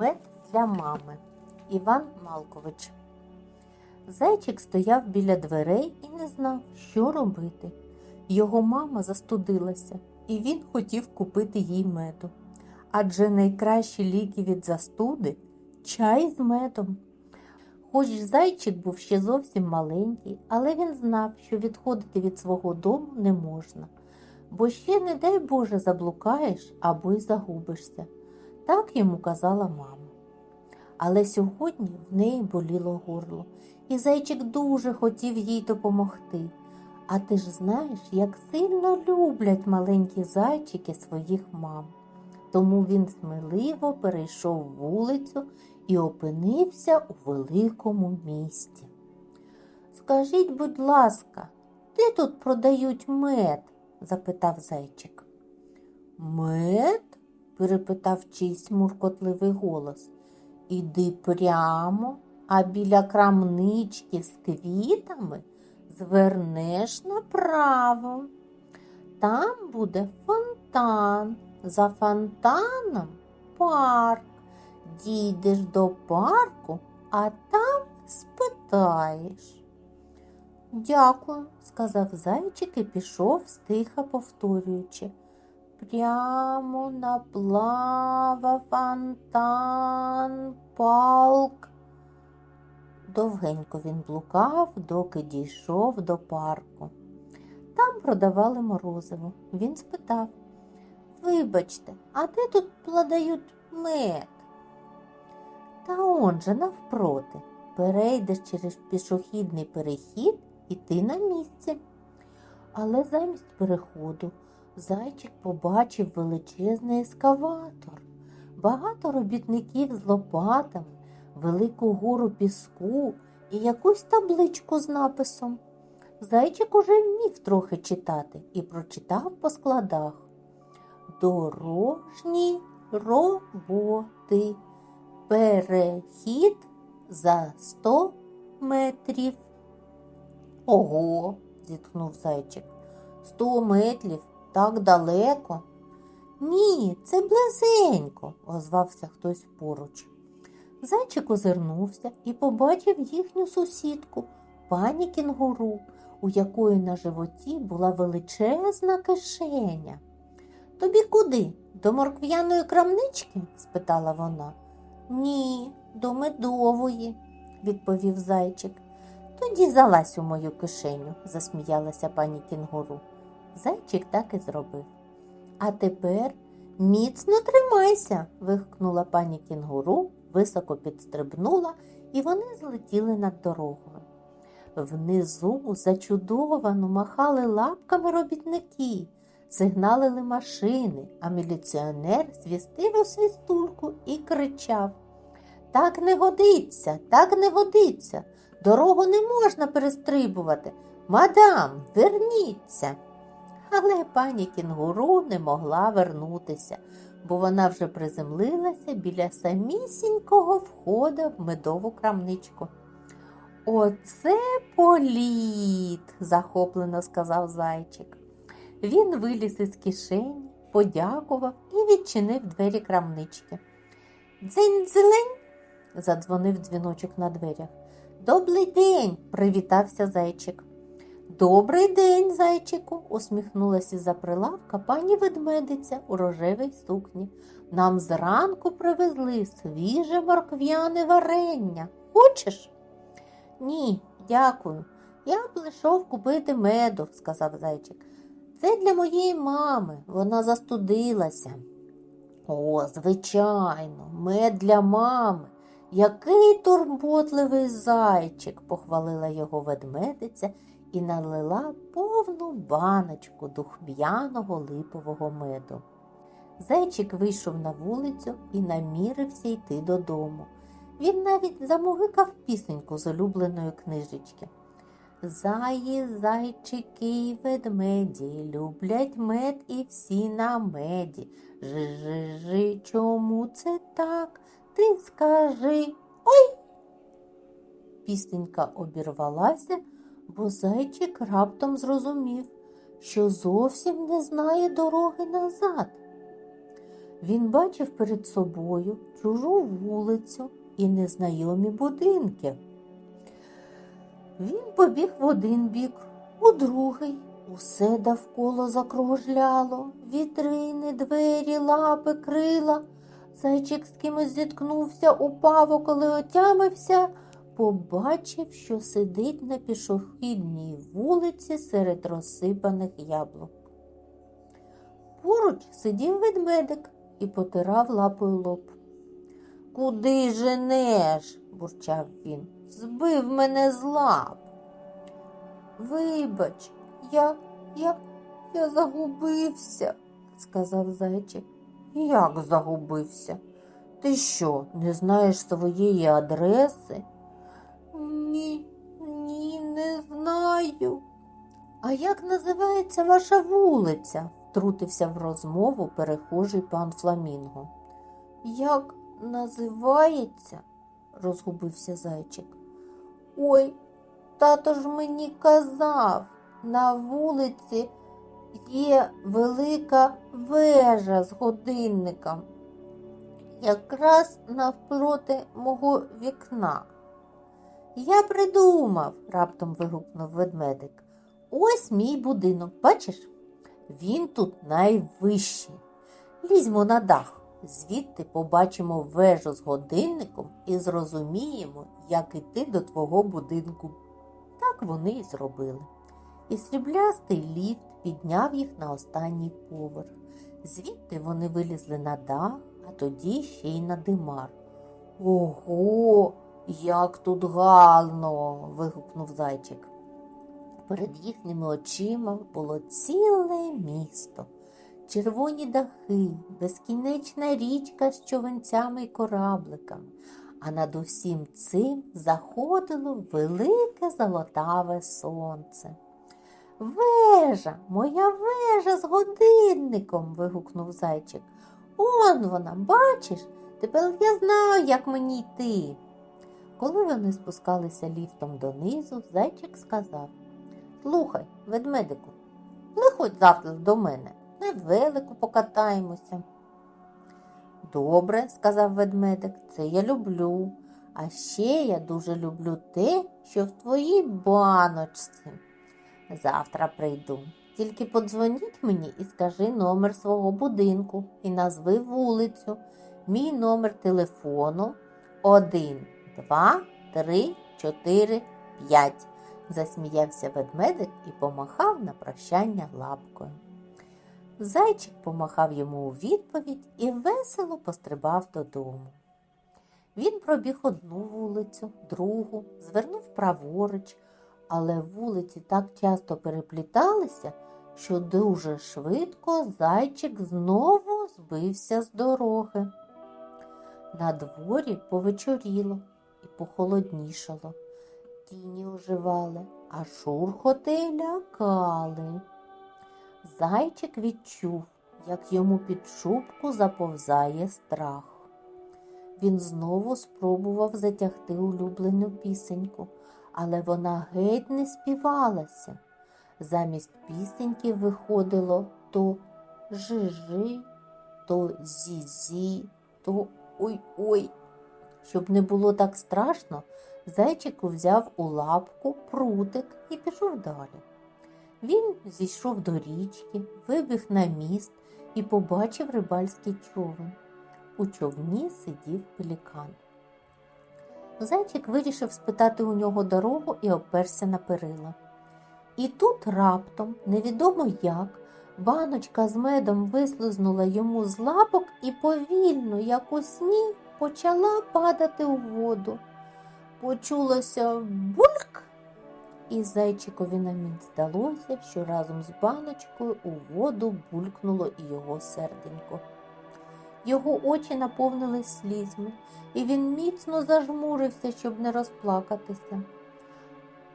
Мед для мами Іван Малкович. Зайчик стояв біля дверей і не знав, що робити. Його мама застудилася, і він хотів купити їй меду. Адже найкращі ліки від застуди чай з медом. Хоч зайчик був ще зовсім маленький, але він знав, що відходити від свого дому не можна, бо ще, не дай Боже, заблукаєш або й загубишся. Так йому казала мама. Але сьогодні в неї боліло горло, і зайчик дуже хотів їй допомогти. А ти ж знаєш, як сильно люблять маленькі зайчики своїх мам. Тому він сміливо перейшов вулицю і опинився у великому місті. Скажіть, будь ласка, де тут продають мед? запитав зайчик. Мед? Перепитав чийсь муркотливий голос. Іди прямо, а біля крамнички з квітами звернеш направо. Там буде фонтан, за фонтаном парк. Дійдеш до парку, а там спитаєш. Дякую, сказав зайчик і пішов стиха повторюючи. Прямо наплава фонтан, палк. Довгенько він блукав, доки дійшов до парку. Там продавали морозиво. Він спитав Вибачте, а де тут продають мед? Та он же навпроти. Перейдеш через пішохідний перехід і ти на місці. Але замість переходу зайчик побачив величезний ескаватор, багато робітників з лопатами, велику гору піску і якусь табличку з написом. Зайчик уже вмів трохи читати і прочитав по складах. Дорожні роботи. Перехід за сто метрів. Ого, зітхнув зайчик. Сто метрів так далеко. Ні, це близенько, озвався хтось поруч. Зайчик озирнувся і побачив їхню сусідку, пані кінгуру, у якої на животі була величезна кишеня. Тобі куди? До моркв'яної крамнички? спитала вона. Ні, до медової, відповів зайчик. Тоді залазь у мою кишеню, засміялася пані кінгуру. Зайчик так і зробив. А тепер міцно тримайся. вигукнула пані кінгуру, високо підстрибнула, і вони злетіли над дорогою. Внизу зачудовано махали лапками робітники, сигналили машини, а міліціонер свістив у свістульку і кричав Так не годиться, так не годиться. Дорогу не можна перестрибувати. Мадам, верніться. Але пані кінгуру не могла вернутися, бо вона вже приземлилася біля самісінького входа в медову крамничку. Оце політ, захоплено сказав зайчик. Він виліз із кишені, подякував і відчинив двері крамнички. Дзень зелень, задзвонив дзвіночок на дверях. Добрий день, привітався зайчик. Добрий день, зайчику, усміхнулася за прилавка пані ведмедиця у рожевій сукні. Нам зранку привезли свіже моркв'яне варення. Хочеш? Ні, дякую. Я б прийшов купити меду, сказав зайчик. Це для моєї мами, вона застудилася. О, звичайно, мед для мами. Який турботливий зайчик, похвалила його ведмедиця і налила повну баночку духм'яного липового меду. Зайчик вийшов на вулицю і намірився йти додому. Він навіть замугикав пісеньку з улюбленої книжечки. Заї, зайчики й ведмеді люблять мед і всі на меді. Жи-жи-жи, чому це так? Ти скажи ой. Пісенька обірвалася, бо зайчик раптом зрозумів, що зовсім не знає дороги назад. Він бачив перед собою чужу вулицю і незнайомі будинки. Він побіг в один бік, у другий. Усе довкола закружляло, вітрини, двері, лапи, крила. Зайчик з кимось зіткнувся, упав, коли отямився, побачив, що сидить на пішохідній вулиці серед розсипаних яблук. Поруч сидів ведмедик і потирав лапою лоб. Куди женеш? бурчав він. Збив мене з лап. Вибач, я, я, я загубився, сказав зайчик. Як загубився? Ти що, не знаєш своєї адреси? Ні, ні, не знаю. А як називається ваша вулиця? втрутився в розмову перехожий пан Фламінго. Як називається? розгубився зайчик. Ой, тато ж мені казав, на вулиці є велика вежа з годинником, якраз навпроти мого вікна. Я придумав, раптом вигукнув ведмедик. Ось мій будинок, бачиш? Він тут найвищий. Лізьмо на дах, звідти побачимо вежу з годинником і зрозуміємо, як іти до твого будинку. Так вони і зробили. І сріблястий ліфт підняв їх на останній поверх. Звідти вони вилізли на дах, а тоді ще й на димар. Ого, як тут гарно. вигукнув зайчик. Перед їхніми очима було ціле місто, червоні дахи, безкінечна річка з човенцями й корабликами, а над усім цим заходило велике золотаве сонце. Вежа, моя вежа з годинником. вигукнув зайчик. Он вона, бачиш, тепер я знаю, як мені йти. Коли вони спускалися ліфтом донизу, зайчик сказав Слухай, ведмедику, виходь завтра до мене, на велику покатаємося. Добре, сказав ведмедик, це я люблю. А ще я дуже люблю те, що в твоїй баночці. Завтра прийду. Тільки подзвоніть мені і скажи номер свого будинку і назви вулицю. Мій номер телефону 1, 2, 3, 4, 5. Засміявся ведмедик і помахав на прощання лапкою. Зайчик помахав йому у відповідь і весело пострибав додому. Він пробіг одну вулицю, другу, звернув праворуч, але вулиці так часто перепліталися, що дуже швидко зайчик знову збився з дороги. На дворі повечоріло і похолоднішало. Тіні оживали, а шурхоти лякали. Зайчик відчув, як йому під шубку заповзає страх. Він знову спробував затягти улюблену пісеньку, але вона геть не співалася. Замість пісеньки виходило то жи-жи, то зі-зі, то ой-ой. Щоб не було так страшно, зайчик взяв у лапку прутик і пішов далі. Він зійшов до річки, вибіг на міст і побачив рибальський човен. У човні сидів пелікан. Зайчик вирішив спитати у нього дорогу і оперся на перила. І тут раптом, невідомо як, баночка з медом вислизнула йому з лапок і повільно, як у сні, почала падати у воду. Почулося бульк, і зайчикові на мить здалося, що разом з баночкою у воду булькнуло і його серденько. Його очі наповнились слізьми, і він міцно зажмурився, щоб не розплакатися.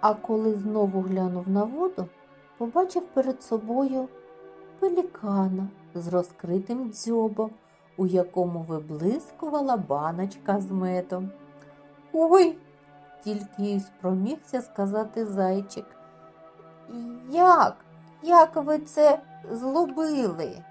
А коли знову глянув на воду, побачив перед собою пелікана з розкритим дзьобом, у якому виблискувала баночка з медом. Ой, тільки й спромігся сказати зайчик. Як? Як ви це злобили?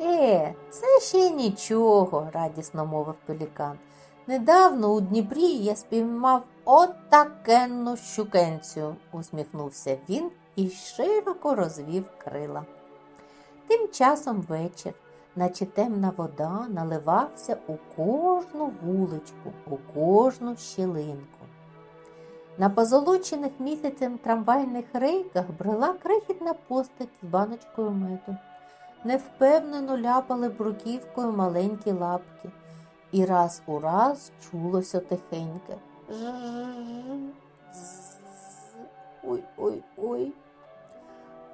Е, це ще нічого, радісно мовив пелікан. Недавно у Дніпрі я спіймав отакенну щукенцю, усміхнувся він і широко розвів крила. Тим часом вечір, наче темна вода, наливався у кожну вуличку, у кожну щілинку. На позолочених місяцем трамвайних рейках брела крихітна постать з баночкою меду. Невпевнено ляпали бруківкою маленькі лапки, і раз у раз чулося тихеньке. Ой-ой-ой.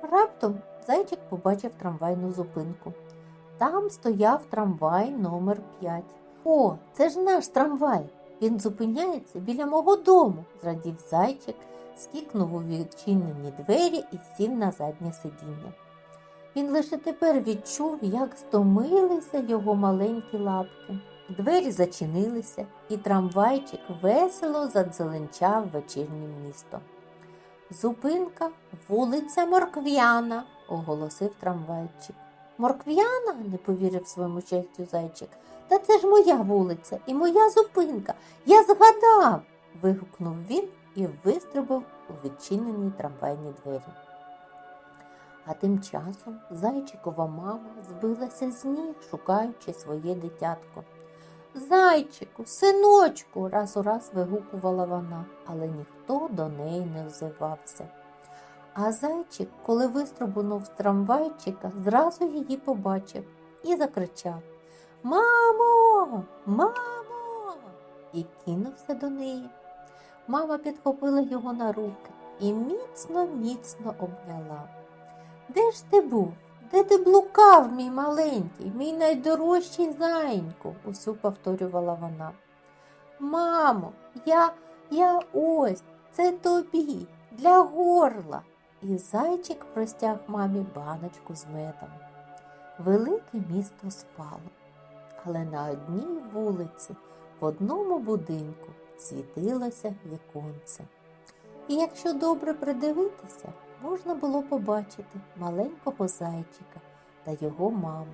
Раптом зайчик побачив трамвайну зупинку. Там стояв трамвай номер 5. О, це ж наш трамвай. Він зупиняється біля мого дому, зрадів зайчик, скікнув у відчинені двері і сів на заднє сидіння. Він лише тепер відчув, як стомилися його маленькі лапки. Двері зачинилися, і трамвайчик весело задзеленчав вечірнє місто. Зупинка вулиця Моркв'яна, оголосив трамвайчик. Моркв'яна? не повірив своєму щастю зайчик. Та це ж моя вулиця і моя зупинка. Я згадав. вигукнув він і вистрибав у відчинені трамвайні двері. А тим часом зайчикова мама збилася з ніг, шукаючи своє дитятко. Зайчику, синочку, раз у раз вигукувала вона, але ніхто до неї не взивався. А зайчик, коли вистрибунув з трамвайчика, зразу її побачив і закричав Мамо, мамо! і кинувся до неї. Мама підхопила його на руки і міцно, міцно обняла. Де ж ти був? Де ти блукав, мій маленький, мій найдорожчий зайеньку, усю повторювала вона. Мамо, я, я ось, це тобі, для горла. І зайчик простяг мамі баночку з медом. Велике місто спало, але на одній вулиці, в одному будинку, світилося віконце. І якщо добре придивитися, можна було побачити маленького зайчика та його маму.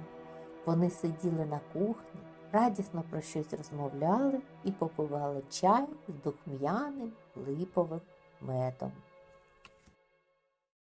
Вони сиділи на кухні, радісно про щось розмовляли і попивали чай з духм'яним липовим медом.